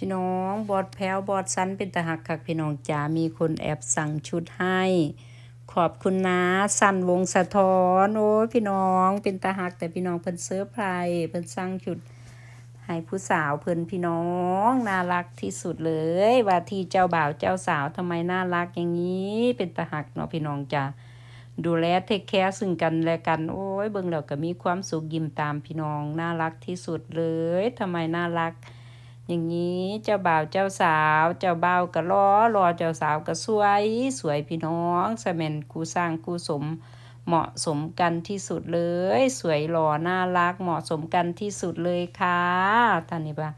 พี่น้องบอดแพ้วบอดสันเป็นตาหักคักพี่น้องจ๋ามีคนแอบสั่งชุดให้ ขอบคุณนะสันวงสะท้อนโอ้ยพี่น้องเป็นตาหักแต่พี่น้องเพิ่นเสื้อร์ไพรส์เพิ่นสั่งชุดให้ผู้สาวเพิ่นพี่น้องน่ารักที่สุดเลย ว่าที่เจ้าบ่าวเจ้าสาวทำไมน่ารักอย่างนี้เป็นตาหักเนาะพี่น้องจ้าดูแลเทคแคร์ซึ่งกันและกัน โอ้ยเบิ่งแล้วก็มีความสุขยิ้มตามพี่น้องน่ารักที่สุดเลยทำไมน่ารัก อย่างนี้เจ้าบ่าวเจ้าสาว เจ้าบ่าวก็รอรอเจ้าสาวก็สวย สวยพี่น้องสมนคู่สร้างคู่สม เหมาะสมกันที่สุดเลย สวยหล่อน่ารักเหมาะสมกันที่สุดเลยค่ะท่านนี้ปะ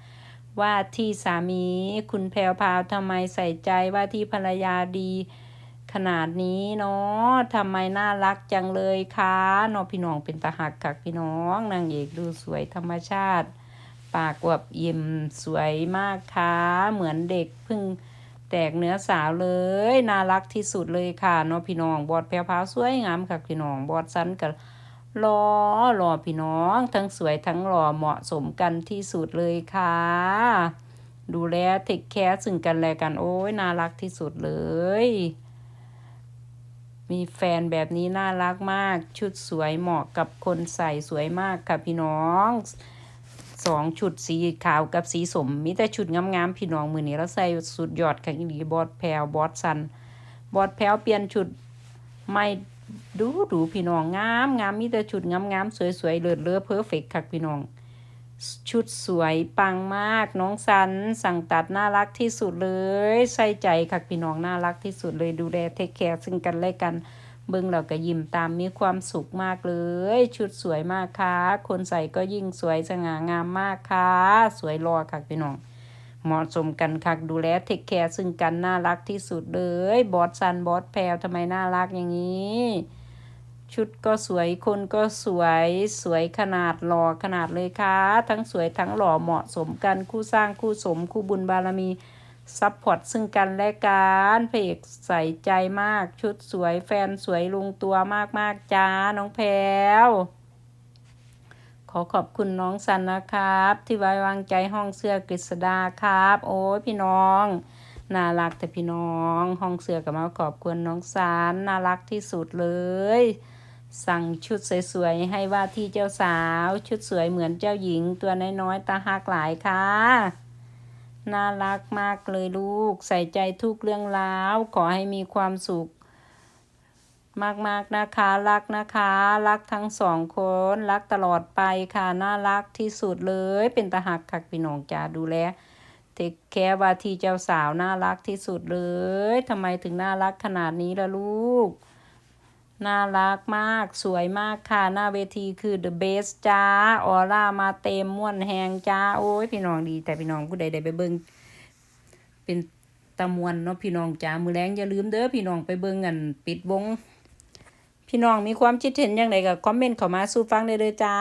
ว่าที่สามีคุณแพรวพาวทำไมใส่ใจว่าที่ภรรยาดี ขนาดนี้เนาะทำไมน่ารักจังเลยคะเนาะพี่น้องเป็นตาหักคักพี่น้องนางเอกดูสวยธรรมชาติ ปากอวบเยิ้มสวยมากค่ะเหมือนเด็กเพิ่งแตกเนื้อสาวเลย น่ารักที่สุดเลยค่ะเนาะพี่น้องบอดแพรวพาวสวยงามค่ะพี่น้องบอดสันกับรอรอพี่น้อง ทั้งสวยทั้งหล่อเหมาะสมกันที่สุดเลยค่ะ ดูแลเทคแคร์ซึ่งกันและกันโอ้ยน่ารักที่สุดเลย มีแฟนแบบนี้น่ารักมากชุดสวยเหมาะกับคนใส่สวยมากค่ะพี่น้อง สองชุดสีขาวกับสีสมมีแต่ชุดงามๆพี่น้องมือนี้เราใส่สุดยอดค่ะอีหลีบอสแพรวบอสซันบอสแพรวเปลี่ยนชุดไม่ดูดูพี่น้องงามงามมีแต่ชุดงามๆสวยๆเลิศเลอเพอร์เฟกค่ะพี่น้อง ชุดสวยปังมากน้องสันสั่งตัดน่ารักที่สุดเลย ใส่ใจค่ะพี่น้องน่ารักที่สุดเลยดูแลเทคแคร์ซึ่งกันและกัน เบิ่งเราก็ยิ้มตามมีความสุขมากเลย ชุดสวยมากค่ะ คนใส่ก็ยิ่งสวยสง่างามมากค่ะ สวยรอค่ะพี่น้อง เหมาะสมกันค่ะดูแลเทคแคร์ซึ่งกันน่ารักที่สุดเลย บอสซันบอสแพรวทำไมน่ารักอย่างนี้ ชุดก็สวยคนก็สวยสวยขนาดหล่อขนาดเลยค่ะ ทั้งสวยทั้งหล่อเหมาะสมกันคู่สร้างคู่สมคู่บุญบารมี ซัพพอร์ตซึ่งกันและกันพระเอกใส่ใจมากชุดสวยแฟนสวยลงตัวมากๆจ้าน้องแพรวขอขอบคุณน้องสันนะครับ ที่ไว้วางใจห้องเสื้อกฤษดาครับ โอ้ยพี่น้องน่ารักแต่พี่น้อง ห้องเสื้อกับมาขอบคุณน้องสารน่ารักที่สุดเลย สั่งชุดสวยๆให้ว่าที่เจ้าสาว ชุดสวยเหมือนเจ้าหญิงตัวน้อยๆตาหักหลายค่ะ น่ารักมากเลยลูก ใส่ใจทุกเรื่องราว ขอให้มีความสุข มากๆนะคะ รักนะคะ รักทั้งสองคน รักตลอดไปค่ะ น่ารักที่สุดเลย เป็นตาหักคักพี่น้องจ้าดูแลเทคแคร์ว่าที่เจ้าสาวน่ารักที่สุดเลยทำไมถึงน่ารักขนาดนี้ล่ะลูก น่ารักมากสวยมากค่ะ หน้าเวทีคือ the best จ้า ออร่ามาเต็มม่วนแหงจ้า โอ้ยพี่น้องดี แต่พี่น้องผู้ใดได้ไปเบิงเป็นตะมวนเนาะพี่น้องจ้า มือแรงอย่าลืมเด้อพี่น้องไปเบิงกันปิดวง พี่น้องมีความคิดเห็นยังไงก็คอมเมนต์เข้ามาสู้ฟังได้เลยจ้า